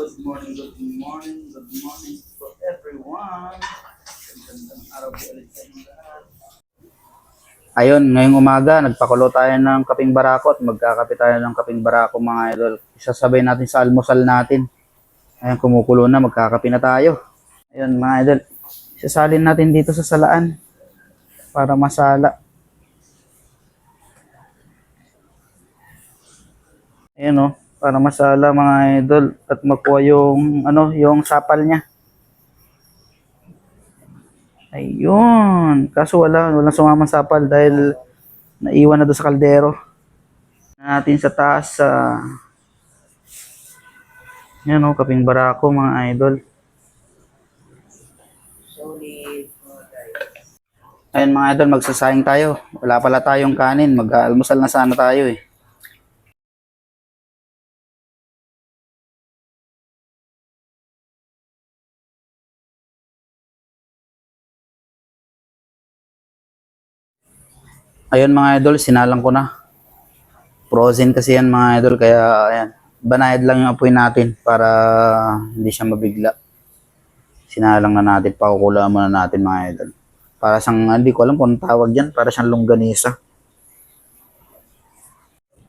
Good morning, good morning, good morning to everyone. Ayun, ngayong umaga, nagpakulo tayo ng kaping barako at magkakape tayo ng kaping barako mga idol. Isasabay natin sa almusal natin. Ayun, kumukulo na, magkakape na tayo. Ayun mga idol, isasalin natin dito sa salaan para masala. Ayun oh, para masala mga idol at makuha yung ano, yung sapal niya. Ayun. Kaso wala, walang sumamang sapal dahil naiwan na doon sa kaldero. Natin sa taas sa yan oh, kaping barako mga idol. Ayun mga idol, magsasayang tayo. Wala pala tayong kanin. Mag-almusal na sana tayo eh. Ayun mga idol, sinalang ko na. Frozen kasi yan mga idol, kaya ayan. Banayad lang yung apoy natin para hindi siya mabigla. Sinalang na natin, pakukulaan muna natin mga idol. Para siyang, hindi ko alam kung tawag dyan, para siyang longganisa.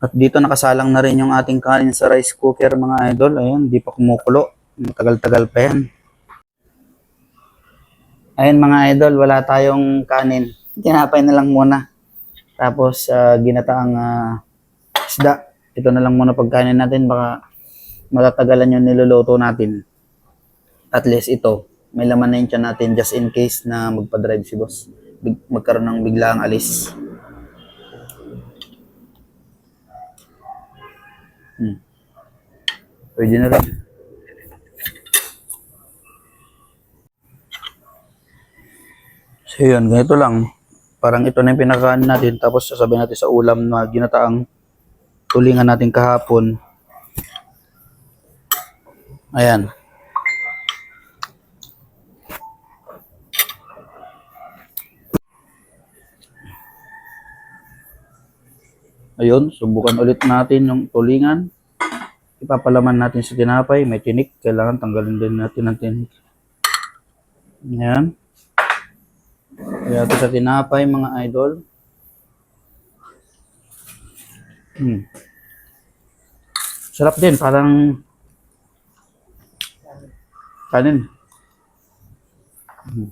At dito nakasalang na rin yung ating kanin sa rice cooker mga idol. Ayun, di pa kumukulo. Matagal-tagal pa yan. Ayun mga idol, wala tayong kanin. Tinapay na lang muna. Tapos ah, ginataang ah, isda. Ito na lang muna pagkanin natin. Baka matatagalan yung niluluto natin. At least ito, may laman na tiyan natin just in case na magpa-drive si boss. Big, magkaroon ng biglaang alis. Hmm. Pwede na rin. So yun, ganito lang. Parang ito na yung pinakain natin. Tapos sasabihin natin sa ulam na ginataang tulingan natin kahapon. Ayan. Ayun, subukan ulit natin yung tulingan. Ipapalaman natin sa tinapay. May tinik. Kailangan tanggalin din natin ang tinik. Ayan. Kaya ito sa tinapay mga idol. Hmm. Sarap din, parang kanin. Hmm.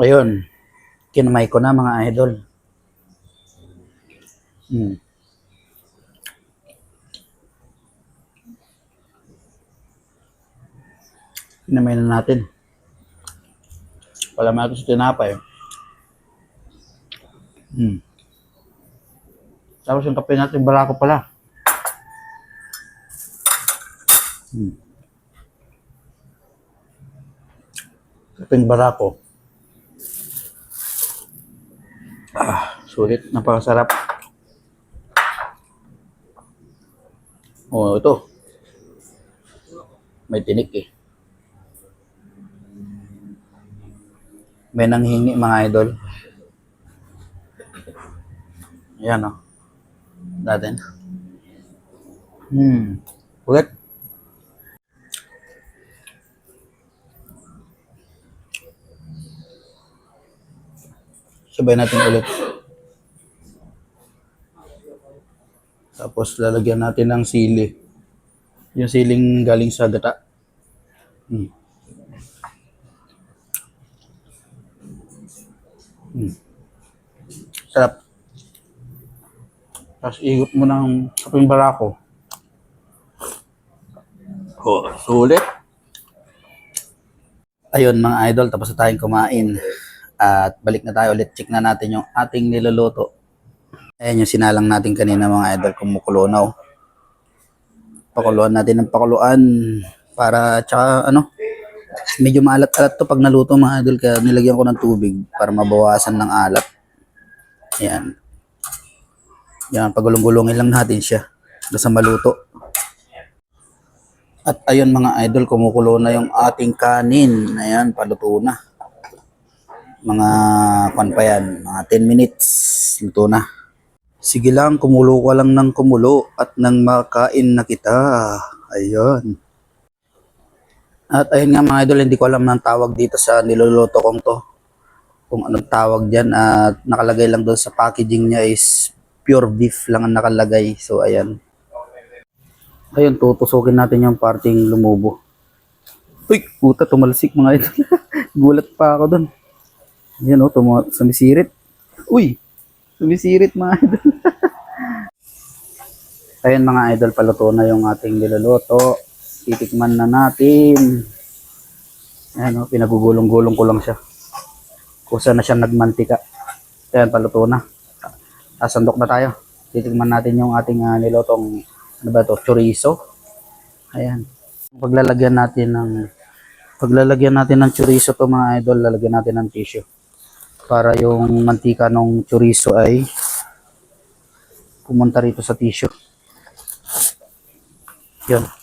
Ayun. Kinamay ko na mga idol. Hmm. Kinamay na natin. Wala natin sa tinapay. Hmm. Tapos yung kape natin, barako pala. Hmm. Kapeng barako. Ah, sulit. Napakasarap. Oh, ito. May tinik eh. May nanghingi mga idol. Yan o. Natin. Hmm. Ulit. Sabay natin ulit. Tapos lalagyan natin ng sili. Yung siling galing sa gata. Hmm. Hmm. Sarap. Tapos igot mo ng kaping barako. Oh, sulit. Ayun mga idol, tapos na tayong kumain. At balik na tayo ulit. Check na natin yung ating niluluto. Ayan yung sinalang natin kanina mga idol, kumukulo na. oh. Pakuluan natin ng pakuluan para tsaka ano, medyo maalat-alat to pag naluto mga idol kaya nilagyan ko ng tubig para mabawasan ng alat. Yan. Yan, pagulong-gulungin lang natin siya basta maluto. At ayun mga idol, kumukulo na yung ating kanin. Ayan, paluto na. Mga kwan pa yan, mga 10 minutes, luto na. Sige lang, kumulo ka lang ng kumulo at nang makain na kita. Ayun. At ayun nga mga idol, hindi ko alam ng tawag dito sa niluluto kong to. Kung anong tawag dyan. At nakalagay lang doon sa packaging niya is pure beef lang ang nakalagay. So ayan. Ayun, tutusukin natin yung parting lumubo. Uy, puta, tumalsik mga idol. Gulat pa ako doon. Ayan o, tuma- sumisirit. Uy, sumisirit mga idol. Ayan mga idol, paluto na yung ating niluluto. Titikman na natin. Ayan o, pinagugulong-gulong ko lang siya. Kusa na siya nagmantika. Ayan, paluto na. Sasandok na tayo. Titikman natin yung ating uh, nilutong, ano ba to, chorizo. Ayan. Paglalagyan natin ng paglalagyan natin ng chorizo to mga idol, lalagyan natin ng tissue para yung mantika ng chorizo ay pumunta rito sa tissue. Yun.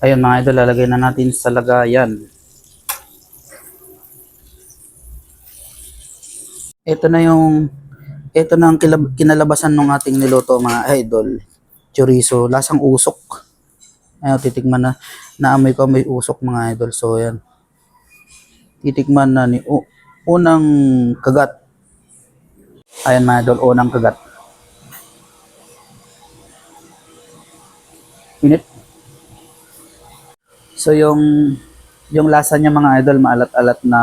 Ayun mga idol, lalagay na natin sa lagayan. Ito na yung ito na ang kinalabasan ng ating niluto mga idol. Chorizo, lasang usok. Ayun, titikman na. Naamoy ko may usok mga idol. So, yan. Titikman na ni u- unang kagat. Ayan mga idol, unang kagat. Init. So, yung yung lasa niya mga idol, maalat-alat na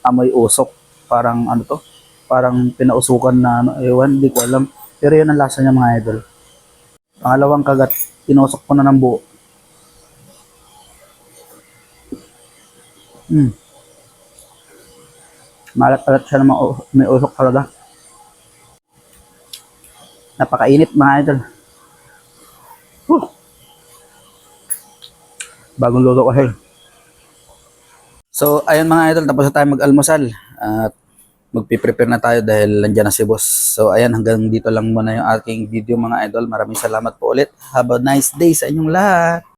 amoy usok. Parang ano to? Parang pinausukan na ano, ewan, di ko alam. Pero yun ang lasa niya mga idol. Pangalawang kagat, tinusok ko na ng buo. Hmm. Malat-alat siya na may usok talaga. Napakainit mga idol. Bagong luto kasi. So, ayun mga idol, tapos na tayo mag-almusal. At magpiprepare na tayo dahil nandiyan na si boss. So, ayan, hanggang dito lang muna yung aking video mga idol. Maraming salamat po ulit. Have a nice day sa inyong lahat.